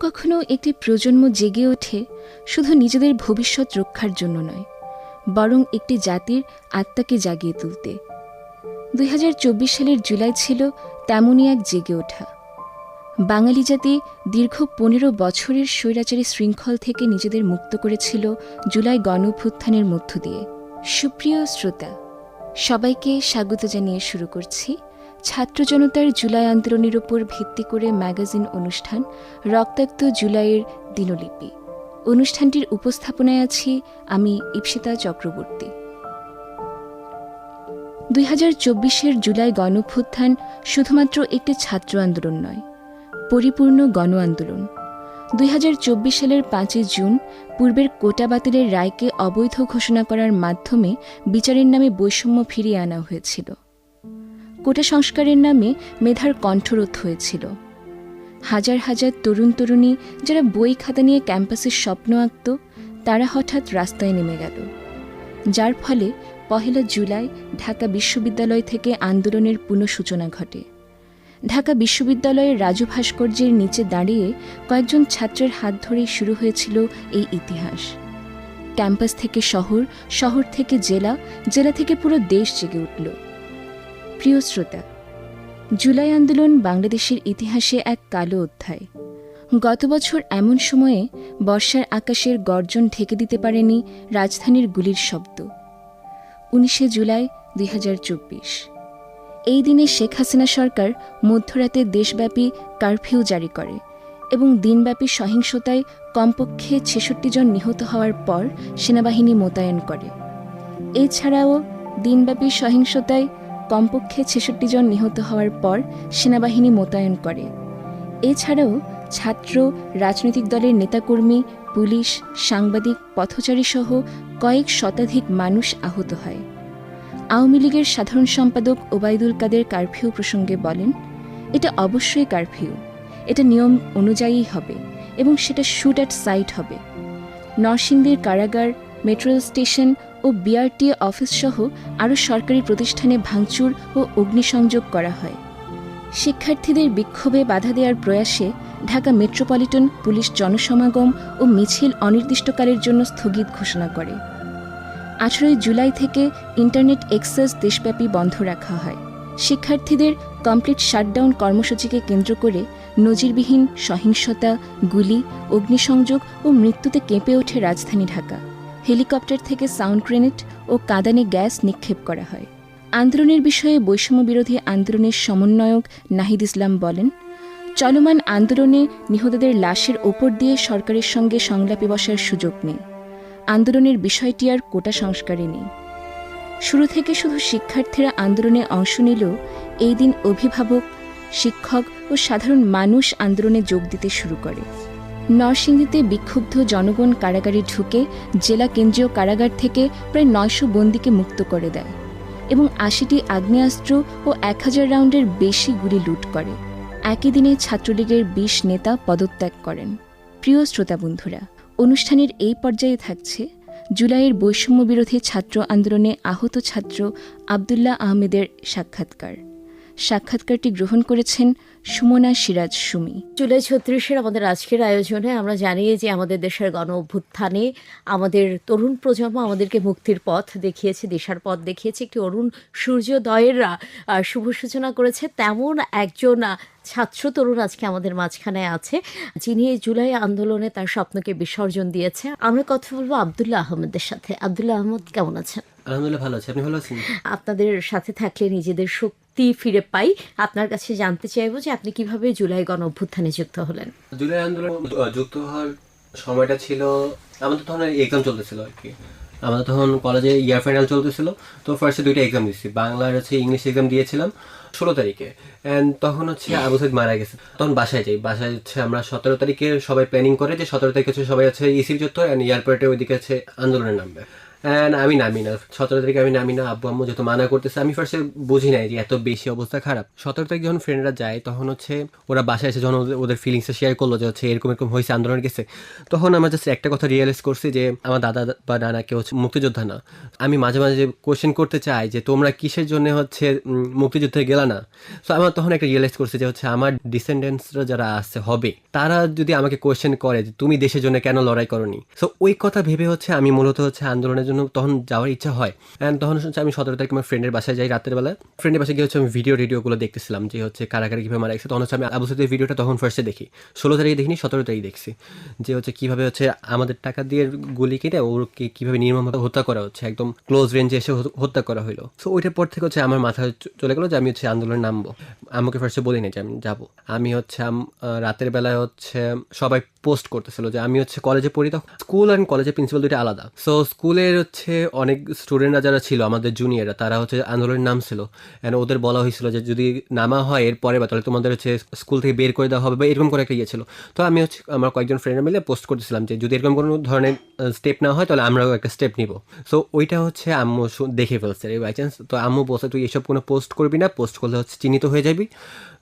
কখনো একটি প্রজন্ম জেগে ওঠে শুধু নিজেদের ভবিষ্যৎ রক্ষার জন্য নয়, বরং একটি জাতির আত্মাকে জাগিয়ে তুলতে। দুই হাজার চব্বিশ সালের জুলাই ছিল তেমনই এক জেগে ওঠা। বাঙালি জাতি দীর্ঘ পনেরো বছরের স্বৈরাচারী শৃঙ্খল থেকে নিজেদের মুক্ত করেছিল জুলাই গণভ্যুত্থানের মধ্য দিয়ে। সুপ্রিয় শ্রোতা, সবাইকে স্বাগত জানিয়ে শুরু করছি ছাত্র জনতার জুলাই আন্দোলনের উপর ভিত্তি করে ম্যাগাজিন অনুষ্ঠান রক্তাক্ত জুলাইয়ের দিনলিপি। অনুষ্ঠানটির উপস্থাপনায় আছি আমি ইপসিতা চক্রবর্তী। দুই হাজার চব্বিশের জুলাই গণভ্যুত্থান শুধুমাত্র একটি ছাত্র আন্দোলন নয়, পরিপূর্ণ গণ আন্দোলন। দুই হাজার চব্বিশ সালের পাঁচই জুন পূর্বের কোটা বাতিলের রায়কে অবৈধ ঘোষণা করার মাধ্যমে বিচারের নামে বৈষম্য ফিরিয়ে আনা হয়েছিল। কোটা সংস্কারের নামে মেধার কণ্ঠরোধ হয়েছিল। হাজার হাজার তরুণ তরুণী যারা বই খাতা নিয়ে ক্যাম্পাসের স্বপ্ন আঁকত, তারা হঠাৎ রাস্তায় নেমে গেল। যার ফলে পহেলা জুলাই ঢাকা বিশ্ববিদ্যালয় থেকে আন্দোলনের পুনঃসূচনা ঘটে। ঢাকা বিশ্ববিদ্যালয়ের রাজু ভাস্কর্যের নিচে দাঁড়িয়ে কয়েকজন ছাত্রের হাত ধরেই শুরু হয়েছিল এই ইতিহাস। ক্যাম্পাস থেকে শহর শহর থেকে জেলা জেলা থেকে পুরো দেশ জেগে উঠল। প্রিয় শ্রোতা, জুলাই আন্দোলন বাংলাদেশের ইতিহাসে এক কালো অধ্যায়। গত বছর এমন সময়ে বর্ষার আকাশের গর্জন ঢেকে দিতে পারেনি রাজধানীর গুলির শব্দ। উনিশে জুলাই দুই হাজার চব্বিশ। এই দিনে শেখ হাসিনা সরকার মধ্যরাতে দেশব্যাপী কারফিউ জারি করে এবং দিনব্যাপী সহিংসতায় কমপক্ষে ছেষট্টি জন নিহত হওয়ার পর সেনাবাহিনী মোতায়েন করে। এছাড়াও দিনব্যাপী সহিংসতায় কমপক্ষে ছেষট্টি জন নিহত হওয়ার পর সেনাবাহিনী মোতায়েন করে। এছাড়াও ছাত্র, রাজনৈতিক দলের নেতাকর্মী, পুলিশ, সাংবাদিক, পথচারী সহ কয়েক শতাধিক মানুষ আহত হয়। আওয়ামী লীগের সাধারণ সম্পাদক ওবায়দুল কাদের কারফিউ প্রসঙ্গে বলেন, এটা অবশ্যই কারফিউ। এটা নিয়ম অনুযায়ী হবে এবং সেটা শুট অ্যাট সাইট হবে। নরসিংদীর কারাগার, মেট্রো স্টেশন ও বিআরটি অফিস সহ আরও সরকারি প্রতিষ্ঠানে ভাঙচুর ও অগ্নিসংযোগ করা হয়। শিক্ষার্থীদের বিক্ষোভে বাধা দেওয়ার প্রয়াসে ঢাকা মেট্রোপলিটন পুলিশ জনসমাগম ও মিছিল অনির্দিষ্টকালের জন্য স্থগিত ঘোষণা করে। আঠারোই জুলাই থেকে ইন্টারনেট এক্সেস দেশব্যাপী বন্ধ রাখা হয়। শিক্ষার্থীদের কমপ্লিট শাটডাউন কর্মসূচিকে কেন্দ্র করে নজিরবিহীন সহিংসতা, গুলি, অগ্নিসংযোগ ও মৃত্যুতে কেঁপে ওঠে রাজধানী ঢাকা। হেলিকপ্টার থেকে সাউন্ড গ্রেনেড ও কাঁদানে গ্যাস নিক্ষেপ করা হয়। আন্দোলনের বিষয়ে বৈষম্য বিরোধী আন্দোলনের সমন্বয়ক নাহিদ ইসলাম বলেন, চলমান আন্দোলনে নিহতদের লাশের ওপর দিয়ে সরকারের সঙ্গে সংলাপে বসার সুযোগ নেই। আন্দোলনের বিষয়টি আর কোটা সংস্কারে নেই। শুরু থেকে শুধু শিক্ষার্থীরা আন্দোলনে অংশ নিলেও এই দিন অভিভাবক, শিক্ষক ও সাধারণ মানুষ আন্দোলনে যোগ দিতে শুরু করে। নরসিংদীতে বিক্ষুব্ধ জনগণ কারাগারে ঢুকে জেলা কেন্দ্রীয় কারাগার থেকে প্রায় নয়শো বন্দীকে মুক্ত করে দেয় এবং আশিটি আগ্নেয়াস্ত্র ও এক হাজার রাউন্ডের বেশি গুলি লুট করে। একই দিনে ছাত্রলীগের বিশ নেতা পদত্যাগ করেন। প্রিয় শ্রোতা বন্ধুরা, অনুষ্ঠানের এই পর্যায়ে থাকছে জুলাইয়ের বৈষম্য বিরোধী ছাত্র আন্দোলনে আহত ছাত্র আবদুল্লাহ আহমেদের সাক্ষাৎকার। সাক্ষাৎকারটি গ্রহণ করেছেন সুমনা সিরাজ সুমি। জুলাই ছত্রিশের আমাদের আজকের আয়োজনে আমরা জানি যে আমাদের দেশের গণ অভ্যুত্থানে আমাদের তরুণ প্রজন্ম আমাদেরকে মুক্তির পথ দেখিয়েছে দেশার পথ দেখিয়েছে। একটি অরুণ সূর্যোদয়ের শুভ সূচনা করেছে। তেমন একজন ছাত্র তরুণ আজকে আমাদের মাঝখানে আছে যিনি জুলাই আন্দোলনে তার স্বপ্নকে বিসর্জন দিয়েছে। আমরা কথা বলব আবদুল্লাহ আহমেদের সাথে। আবদুল্লাহ আহমদ কেমন আছেন? আলহামদুলিল্লাহ ভালো আছি। আপনি ভালো আছেন? আপনাদের সাথে থাকলে নিজেদের শক্তি ফিরে পাই। আপনার কাছে জানতে চাইব যে আপনি কীভাবে জুলাই গণ অভ্যুত্থানে যুক্ত হলেন? জুলাই আন্দোলন যুক্ত হওয়ার সময়টা ছিল, আমাদের তখন এক্সাম চলতেছিল আর কি। আমাদের তখন কলেজে ইয়ার ফাইনাল চলতেছিল, তো ফার্স্টে দুইটা এক্সাম দিচ্ছি বাংলার হচ্ছে ইংলিশ এক্সাম দিয়েছিলাম ষোলো তারিখে। অ্যান্ড তখন হচ্ছে আবু সাইদ মারা গেছে। তখন বাসায় যাই। বাসায় হচ্ছে আমরা সতেরো তারিখে সবাই প্ল্যানিং করে যে সতেরো তারিখে হচ্ছে সবাই হচ্ছে ইসির চত্বর অ্যান্ড এয়ারপোর্টে ওইদিকে হচ্ছে আন্দোলনে নামবে। অ্যান্ড আমি নামি না। সতেরো তারিখে আমি নামি না। আব্বু আম্মু যত মানা করতেছে, আমি ফার্স্টে বুঝি নাই যে এত বেশি অবস্থা খারাপ। সতেরো তারিখ যখন ফ্রেন্ডরা যায়, তখন হচ্ছে ওরা বাসায় এসে যখন ওদের- ফিলিংসটা শেয়ার করল যে হচ্ছে এরকম এরকম হয়েছে, আন্দোলন গেছে, তখন আমার জাস্ট একটা কথা রিয়েলাইজ করছি যে আমার দাদা বা নানা কেউ হচ্ছে মুক্তিযোদ্ধা না। আমি মাঝে মাঝে কোশ্চেন করতে চাই যে তোমরা কিসের জন্য হচ্ছে মুক্তিযুদ্ধে গেলা না? সো আমার তখন একটা রিয়েলাইজ করছি যে হচ্ছে আমার ডিসেন্ডেন্টসরা যারা আছে, হবে, তারা যদি আমাকে কোশ্চেন করে যে তুমি দেশের জন্য কেন লড়াই করনি? সো ওই কথা ভেবে হচ্ছে আমি মূলত হচ্ছে আন্দোলনের জন্য তখন যাওয়ার ইচ্ছা হয়। অ্যান্ড তখন হচ্ছে আমি সতেরো তারিখ আমার ফ্রেন্ডের বাসায় যাই রাতের বেলা। ফ্রেন্ডের বাসায় গিয়ে হচ্ছে আমি ভিডিও রেডিওগুলো দেখতেছিলাম যে হচ্ছে কারাগারে কীভাবে মারা গেছে। তখন হচ্ছে আমি আবু ভিডিওটা তখন ফার্স্টে দেখি। ষোলো তারিখে দেখিনি, সতেরো তারিখ দেখছি। যে হচ্ছে কীভাবে হচ্ছে আমাদের টাকা দিয়ে গুলি কেটে ওরকে কীভাবে নির্মমভাবে হত্যা করা হচ্ছে। একদম ক্লোজ রেঞ্জে এসে হত্যা করা হলো সো ওইটার পর থেকে হচ্ছে আমার মাথায় চলে গেলো যে আমি হচ্ছে আন্দোলনে নামবো। আমাকে ফার্স্টে বলি নাই যে আমি যাব। আমি হচ্ছে রাতের বেলায় হচ্ছে সবাই পোস্ট করতেছিল যে আমি হচ্ছে কলেজে পড়ি তখন স্কুল অ্যান্ড কলেজের প্রিন্সিপাল দুটো আলাদা। সো স্কুলের হচ্ছে অনেক স্টুডেন্টরা যারা ছিল, আমাদের জুনিয়ররা তারা হচ্ছে আন্দোলনের নাম ছিল। অ্যান্ড ওদের বলা হয়েছিল যে যদি নামা হয় এর পরে বা তাহলে তোমাদের হচ্ছে স্কুল থেকে বের করে দেওয়া হবে বা এরকম করে একটা ইয়ে ছিল। তো আমি হচ্ছে আমার কয়েকজন ফ্রেন্ড মিলে পোস্ট করতেছিলাম যে যদি এরকম কোনো ধরনের স্টেপ না হয়, তাহলে আমরাও একটা স্টেপ নিব। সো ওইটা হচ্ছে আম্মু দেখে ফেলছে বাই চান্স তো আম্মু বলছে, তুই এসব কোনো পোস্ট করবি না পোস্ট করলে হচ্ছে চিহ্নিত হয়ে যাবি।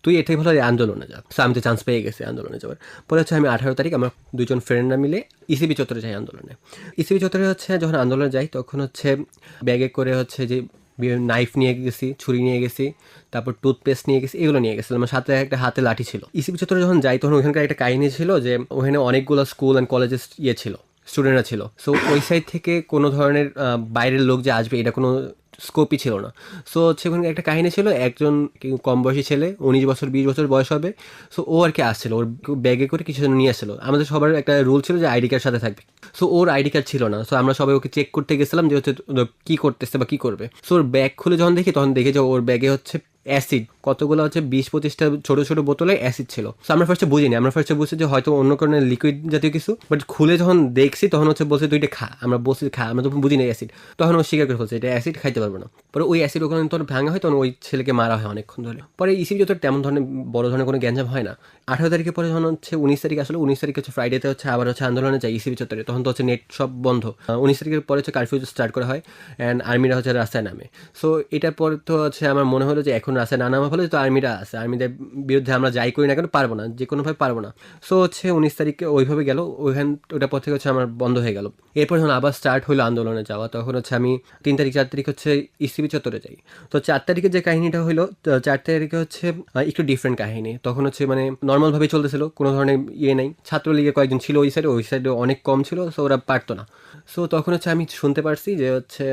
তুই এটাই ভালো আন্দোলনে যা। আমি তো চান্স পেয়ে গেছি আন্দোলনে যাওয়ার। পরে হচ্ছে আমি আঠারো তারিখ আমার দুজন ফ্রেন্ডরা মিলে ইসিবি চত্বরে যাই আন্দোলনে। ইসিবি চত্বরে হচ্ছে যখন আন্দোলনে যাই, তখন হচ্ছে ব্যাগে করে হচ্ছে যে নাইফ নিয়ে গেছি, ছুরি নিয়ে গেছি, তারপর টুথপেস্ট নিয়ে গেছি, এগুলো নিয়ে গেছিলাম আমার সাথে একটা হাতে লাঠি ছিল। ইসিবি চত্বরে যখন যাই, তখন ওখানকার একটা কাহিনী ছিল যে ওখানে অনেকগুলো স্কুল অ্যান্ড কলেজেস ইয়ে ছিল স্টুডেন্টরা ছিল। সো ওই সাইড থেকে কোনো ধরনের বাইরের লোক যে আসবে, এটা কোনো স্কোপই ছিল না। সো হচ্ছে ওখানে একটা কাহিনী ছিল, একজন কম বয়সী ছেলে, উনিশ বছর, বিশ বছর বয়স হবে সো ও আর কি আসছিল, ওর ব্যাগে করে কিছু জন নিয়ে আসছিল। আমাদের সবার একটা রুল ছিল যে আইডি কার্ড সাথে থাকবে। সো ওর আইডি কার্ড ছিল না। সো আমরা সবাই ওকে চেক করতে গেছিলাম যে হচ্ছে কি করতেছে বা কী করবে। সো ওর ব্যাগ খুলে যখন দেখি, তখন দেখি যে ওর ব্যাগে হচ্ছে অ্যাসিড। কতগুলো হচ্ছে বিশ পঁচিশটা ছোট ছোট বোতলে অ্যাসিড ছিল। সো আমরা ফার্স্টে বুঝিনি। আমরা ফার্স্টে বুঝছি যে হয়তো অন্য কোনো লিকুইড জাতীয় কিছু বাট খুলে যখন দেখছি, তখন হচ্ছে বলছে, তুই এটা খা। আমরা বলছি, খা। আমরা তখন বুঝি না অ্যাসিড। তখন ও স্বীকার করে ফেলছে এটা অ্যাসিড খাইতে পারব না। পরে ওই অ্যাসিড ওখানে তখন ভাঙা হয়, তখন ওই ছেলেকে মারা হয় অনেকক্ষণ ধরে। পরে ইসি যত তেমন ধরনের বড় ধরনের কোনো গ্যাঞ্জাম হয় না। আঠারো তারিখে পরে যখন হচ্ছে উনিশ তারিখ আসলে, উনিশ তারিখ হচ্ছে ফ্রাইডেতে হচ্ছে আবার হচ্ছে আন্দোলনে যায় ইসিবি চত্বরে। তখন তো হচ্ছে নেট সব বন্ধ। উনিশ তারিখের পরে হচ্ছে কারফিউ স্টার্ট করা হয় অ্যান্ড আর্মিরা হচ্ছে রাস্তায় নামে। সো এটার পর তো হচ্ছে আমার মনে হলো যে এখন রাস্তায় না নামা ফলে তো আর্মিরা আছে। আর্মিদের বিরুদ্ধে আমরা যাই করি না কেন, পারব না যে কোনোভাবে পারব না। সো হচ্ছে উনিশ তারিখে ওইভাবে গেল, ওইখান ওটার পর থেকে হচ্ছে আমার বন্ধ হয়ে গেল। এরপর যখন আবার স্টার্ট হলো আন্দোলনে যাওয়া, তখন হচ্ছে আমি তিন তারিখ, চার তারিখ হচ্ছে ইসিবি চত্বরে যাই। তো চার তারিখে যে কাহিনীটা হলো চার তারিখে হচ্ছে একটু ডিফারেন্ট কাহিনী। তখন হচ্ছে মানে নর্মালভাবে চলতেছিল, কোনো ধরনের ইয়ে নেই। ছাত্রলীগে কয়েকজন ছিল ওই সাইডে ওই সাইডে অনেক কম ছিল সো ওরা পারতো না। সো তখন হচ্ছে আমি শুনতে পারছি যে হচ্ছে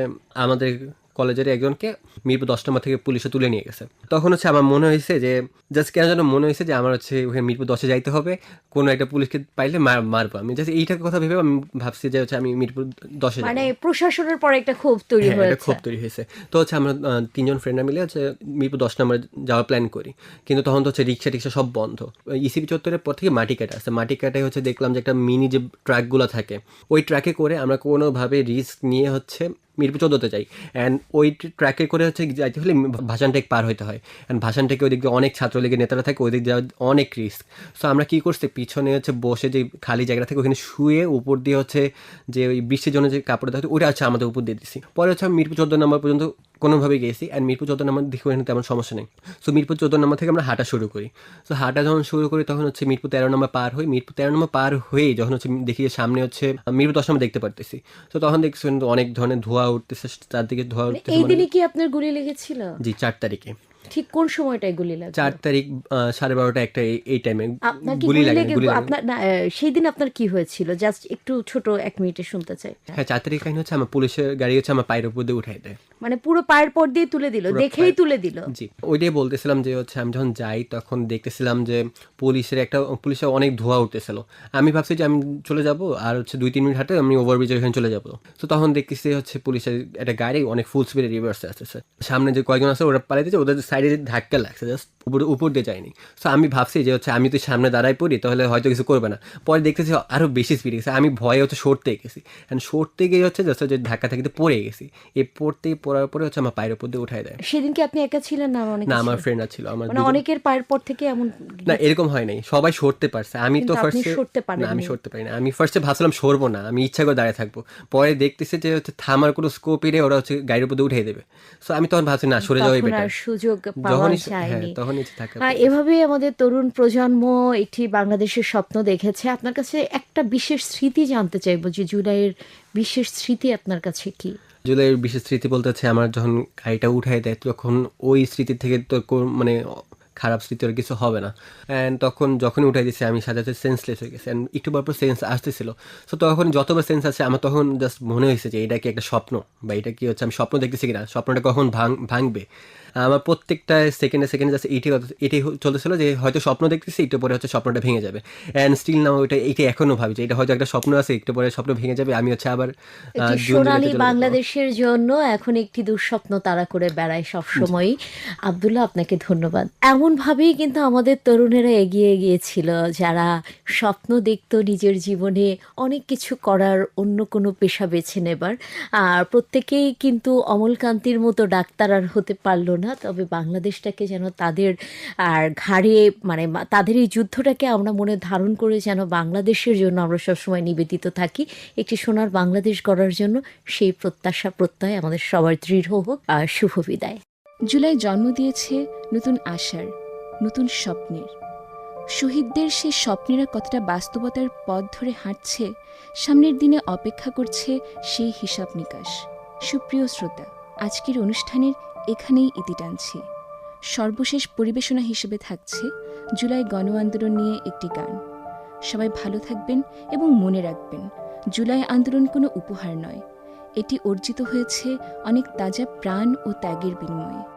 আমাদের কলেজের একজনকে মিরপুর দশ নম্বর থেকে পুলিশে তুলে নিয়ে গেছে। তখন হচ্ছে আমার মনে হয়েছে যে জাস্ট কেন যেন মনে হয়েছে যে আমার হচ্ছে ওখানে মিরপুর দশে যাইতে হবে। কোনো একটা পুলিশকে পাইলে মারবো আমি। জাস্ট এইটার কথা ভেবে আমি ভাবছি যে হচ্ছে আমি মিরপুর দশে। মানে প্রশাসনের পরে একটা ক্ষোভ তৈরি হ্যাঁ, একটা হয়েছে। ক্ষোভ তৈরি হয়েছে। তো হচ্ছে আমরা তিনজন ফ্রেন্ডরা মিলে হচ্ছে মিরপুর দশ নম্বরে যাওয়ার প্ল্যান করি। কিন্তু তখন তো হচ্ছে রিক্সা টিক্সা সব বন্ধ। ইসিবি চত্বরের পর থেকে মাটি কাটা আছে। মাটি কাটায় হচ্ছে দেখলাম যে একটা মিনি যে ট্রাকগুলো থাকে ওই ট্র্যাকে করে আমরা কোনোভাবে রিস্ক নিয়ে হচ্ছে মিরপুর চোদ্দোতে যাই। অ্যান্ড ওই ট্র্যাকে করে হচ্ছে যাইতে হলে ভাষানটেক পার হইতে হয়। অ্যান্ড ভাষানটেকে ওই দিক দিয়ে অনেক ছাত্রলীগের নেতারা থাকে ওই দিক দিয়ে অনেক রিস্ক সো আমরা কী করছি, পিছনে হচ্ছে বসে যে খালি জায়গা থাকে ওখানে শুয়ে উপর দিয়ে হচ্ছে যে ওই বৃষ্টির জন্য যে কাপড় থাকে ওটা হচ্ছে আমাদের উপর দিয়ে দিছি। পরে হচ্ছে মিরপুর চোদ্দ নম্বর পর্যন্ত কোনোভাবে গেছি অ্যান্ড মিরপুর চোদ্দ নাম্বার দেখে ওখানে তেমন সমস্যা নেই। সো মিরপুর চোদ্দ নাম্বার থেকে আমরা হাঁটা শুরু করি। সো হাঁটা যখন শুরু করি তখন হচ্ছে মিরপুর তেরো নম্বর পার হই। মিরপুর তেরো নম্বর পার হয়ে যখন হচ্ছে দেখি যে সামনে হচ্ছে মিরপুর দশ নম্বর দেখতে পারতেছি। তো তখন দেখছি অনেক ধরনের ধোঁয়া উঠতেছে চারদিকে ধোঁয়া উঠতে উঠতেছে এই মানে- দিনে কি আপনার গুলি লেগেছিল? জি চার তারিখে। ঠিক কোন সময়টায় গুলি লাগে চার তারিখ সাড়ে বারোটা একটা এই- টাইমে আপনার গুলি লাগে আপনার সেই দিন আপনার কি হয়েছিল? জাস্ট একটু ছোট এক মিনিটে শুনতে চাই। হ্যাঁ চার তারিখ কাহিনী হচ্ছে আমার পুলিশের গাড়ি হচ্ছে আমার পায়ের উপর দিয়ে উঠাই দেয়। মানে পুরো পায়ের পর দিয়ে তুলে দিল দেখেই তুলে দিল? জি ওইটাই বলতেছিলাম যে হচ্ছে আমি যখন যাই তখন দেখতেছিলাম যে পুলিশের একটা পুলিশের অনেক ধোঁয়া উঠতেছিল। আমি ভাবছি যে আমি চলে যাব আর হচ্ছে দুই তিন মিনিট হাঁটে আমি ওভারব্রিজের এখানে চলে যাব। তো তখন দেখতেছি হচ্ছে পুলিশের একটা গাড়ি অনেক ফুল স্পিডে রিভার্সে আসতেছে। সামনে যে কয়েকজন আছে ওরা পালাইতেছে ওদের সাইড ধাক্কা লাগছে জাস্ট উপর উপর দিয়ে যায়নি। সো আমি ভাবছি যে হচ্ছে আমি তো সামনে দাঁড়াই পড়ি তাহলে হয়তো কিছু করবে না। পরে দেখতেছি আরও বেশি স্পিড গেছে। আমি ভয়ে হচ্ছে সরতে গেছি। অ্যান্ড সরতে গিয়ে হচ্ছে জাস্ট হচ্ছে ধাক্কা থাকিতে পড়ে গেছি। এই পড়তে পড়ার পরে হচ্ছে আমার পায়ের উপর দিয়ে উঠাই দেয়। সেদিন কি আপনি একা ছিলেন না? অনেক না আমার ফ্রেন্ড ছিল। আমার মানে অনেকের পায়ের পর থেকে এমন না এরকম হয় নাই। সবাই সরতে পারছে। আমি তো ফার্স্টে সরতে না আমি সরতে পারি না আমি ফার্স্টে ভাবছিলাম সরবো না। আমি ইচ্ছা করে দাঁড়িয়ে থাকব। পরে দেখতেছি যে হচ্ছে থামার কোনো স্কোপই নেই। ওরা হচ্ছে গাড়ির উপর দিয়ে উঠিয়ে দেবে। সো আমি তখন ভাবছি না সরে যাওয়াই বেটার সুযোগ পাওয়া যখনই হ্যাঁ যায়নি। তখন থাকা এভাবেই আমাদের তরুণ প্রজন্ম একটি বাংলাদেশের স্বপ্ন দেখেছে। আপনার কাছে একটা বিশেষ স্মৃতি জানতে চাইব যে জুলাইয়ের বিশেষ স্মৃতি আপনার কাছে কি? জুলাইয়ের বিশেষ স্মৃতি বলতে হচ্ছে আমার যখন গাড়িটা উঠাই দেয় তখন ওই স্মৃতি থেকে তো কোন- মানে খারাপ স্মৃতি আর কিছু হবে না। অ্যান্ড তখন যখন উঠাই দিয়েছি আমি সাথে সাথে সেন্সলেস হয়ে গেছি। অ্যান্ড একটু পর পর সেন্স আসতেছিল। সো তখন যতবার সেন্স আছে আমার তখন জাস্ট মনে হয়েছে যে এটা কি একটা স্বপ্ন? বা এটা কি হচ্ছে আমি স্বপ্ন দেখতেছি কিনা? স্বপ্নটা কখন ভাঙ ভাঙবে? আমার প্রত্যেকটা সেকেন্ডে সেকেন্ডে জাস্ট এটি এটাই হ- চলতেছিল যে হয়তো স্বপ্ন দেখতেছি একটু পরে হচ্ছে স্বপ্নটা ভেঙে যাবে। অ্যান্ড স্টিল না ওইটা এইটা এখনও ভাবি যে এটা হয়তো একটা স্বপ্ন আছে একটু পরে স্বপ্ন ভেঙে যাবে আমি হচ্ছে আবার সোনালী বাংলাদেশের জন্য এখন একটি দুঃস্বপ্ন তারা করে বেড়ায় সবসময়ই। আবদুল্লাহ আপনাকে ধন্যবাদ। এমন ভাবেই কিন্তু আমাদের তরুণেরা এগিয়ে গিয়েছিল যারা স্বপ্ন দেখত নিজের জীবনে অনেক কিছু করার অন্য কোনো পেশা বেছে নেবার। আর প্রত্যেকেই কিন্তু অমলকান্তির মতো ডাক্তার আর হতে পারল না। তবে বাংলাদেশটাকে যেন তাদের, আর ঘাড়ে মানে তাদের এই যুদ্ধটাকে আমরা মনে ধারণ করে যেন বাংলাদেশের জন্য আমরা সবসময় নিবেদিত থাকি। একটি সোনার বাংলাদেশ গড়ার জন্য সেই প্রত্যাশা প্রত্যয় আমাদের সবার দৃঢ় হোক। আর শুভ বিদায়। জুলাই জন্ম দিয়েছে নতুন আশার, নতুন স্বপ্নের। শহীদদের সেই স্বপ্নেরা কতটা বাস্তবতার পথ ধরে হাঁটছে, সামনের দিনে অপেক্ষা করছে সেই হিসাব নিকাশ। সুপ্রিয় শ্রোতা, আজকের অনুষ্ঠানের এখানেই ইতি টানছি। সর্বশেষ পরিবেশনা হিসেবে থাকছে জুলাই গণ আন্দোলন নিয়ে একটি গান। সবাই ভালো থাকবেন এবং মনে রাখবেন, জুলাই আন্দোলন কোনো উপহার নয়। এটি অর্জিত হয়েছে অনেক তাজা প্রাণ ও ত্যাগের বিনিময়ে।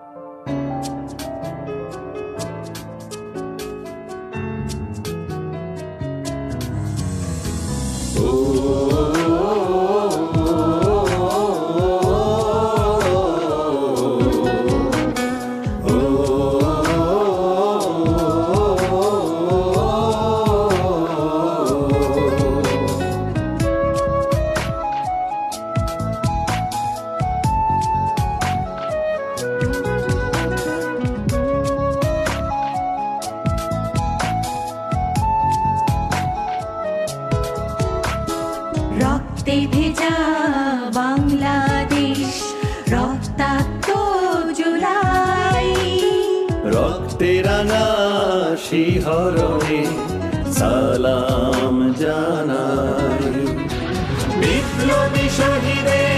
শিহরণে সালাম জানাই। বিপ্লবী শহীদের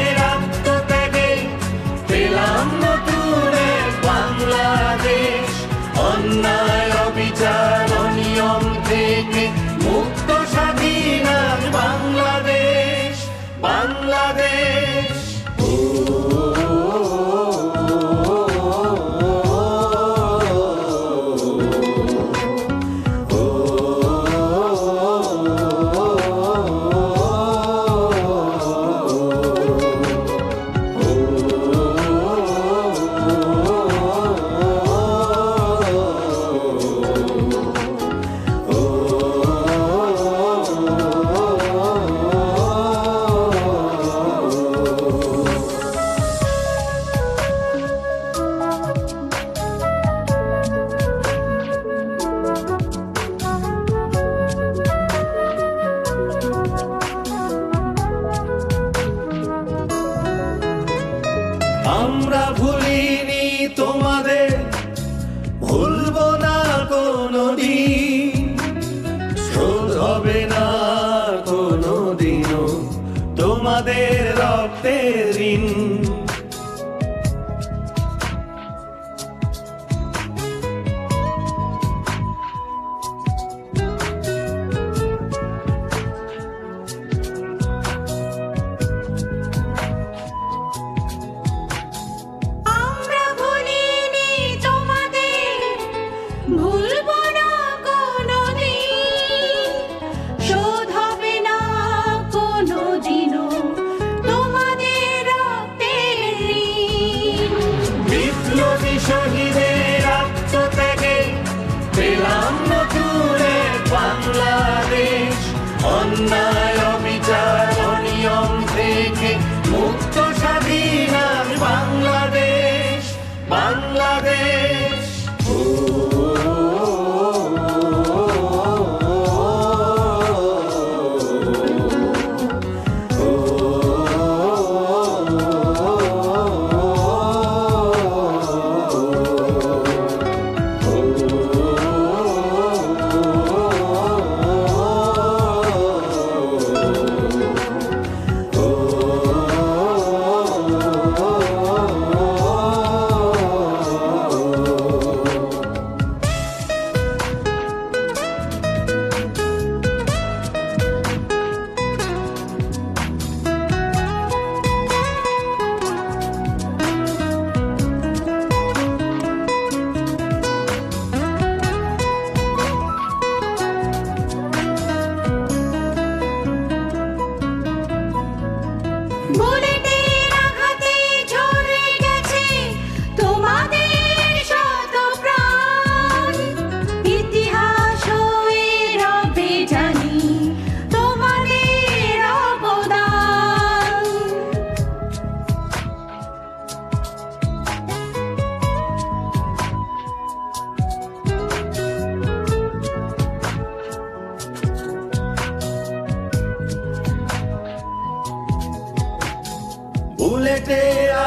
Buddha!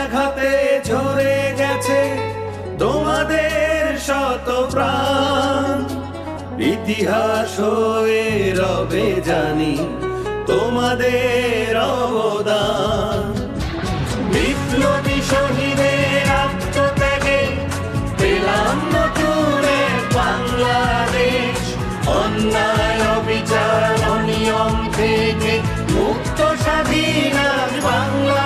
আঘাতে ঝরে গেছে তোমাদের শত প্রাণ। ইতিহাস হয়ে রবে জানি তোমাদের অবদান। বিপ্লবী শহীদের আত্মত্যাগে পেলাম নতুন বাংলাদেশ। অন্যায়, অবিচার, অনিয়ম থেকে মুক্ত স্বাধীন বাংলাদেশ